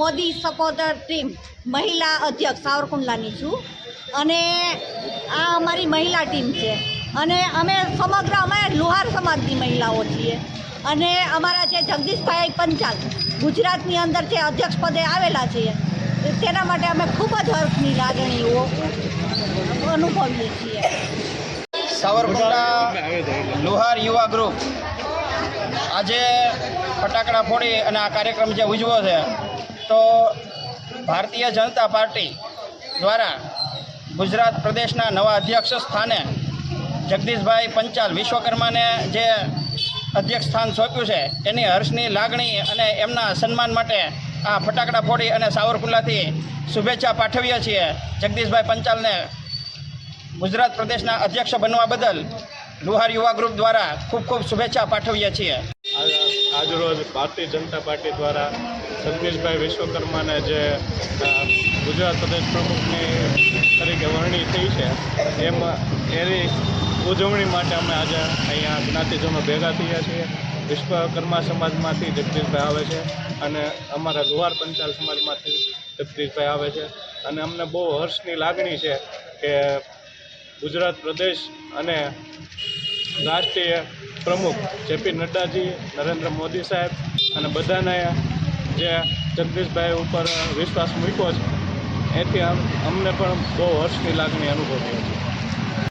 Modi supporter team મહિલા અધ્યક્ષ સાવરકુંડલાની છું. અને આ અમારી મહિલા ટીમ છે. અને અમે સમગ્ર, અમે લુહાર સમાજની મહિલાઓ છીએ. અને અમારા જે જગદીશભાઈ પંચાલ ગુજરાતની અંદર જે અધ્યક્ષ પદે આવેલા છીએ તેના માટે અમે ખૂબ જ હર્ષની લાગણીઓ અનુભવીએ છીએ. સાવરકુંડલા લુહાર યુવા ગ્રુપ આજે ફટાકડા ફોડી અને આ કાર્યક્રમ જે ઉજવો છે તો ભારતીય જનતા પાર્ટી દ્વારા ગુજરાત પ્રદેશના નવા અધ્યક્ષ સ્થાને જગદીશભાઈ પંચાલ વિશ્વકર્માને જે અધ્યક્ષ સ્થાન સોંપ્યું છે, એની હર્ષની લાગણી અને એમના સન્માન માટે આ ફટાકડા ફોડી અને સાવરકુંડલાથી શુભેચ્છા પાઠવીએ છીએ. જગદીશભાઈ પંચાલને ગુજરાત પ્રદેશના અધ્યક્ષ બનવા બદલ લુહાર યુવા ગ્રુપ દ્વારા ખૂબ ખૂબ શુભેચ્છા પાઠવીએ છીએ. આજરોજ ભારતીય જનતા પાર્ટી દ્વારા જગદીશભાઈ વિશ્વકર્માને જે ગુજરાત પ્રદેશ પ્રમુખની તરીકે વરણી થઈ છે, એમ, એની ઉજવણી માટે અમે આજે અહીંયા જ્ઞાતિજનો ભેગા થયા છીએ. વિશ્વકર્મા સમાજમાંથી જગદીશભાઈ આવે છે અને અમારા લુહાર પંચાલ સમાજમાંથી જગદીશભાઈ આવે છે. અને અમને બહુ હર્ષની લાગણી છે કે ગુજરાત પ્રદેશ અને રાષ્ટ્રીય પ્રમુખ જેપી નડ્ડાજી, નરેન્દ્ર મોદી સાહેબ અને બધાને જે જગદીશભાઈ ઉપર વિશ્વાસ મૂક્યો છે, એથી અમ- અમને પણ બહુ હર્ષની લાગણી અનુભવી છીએ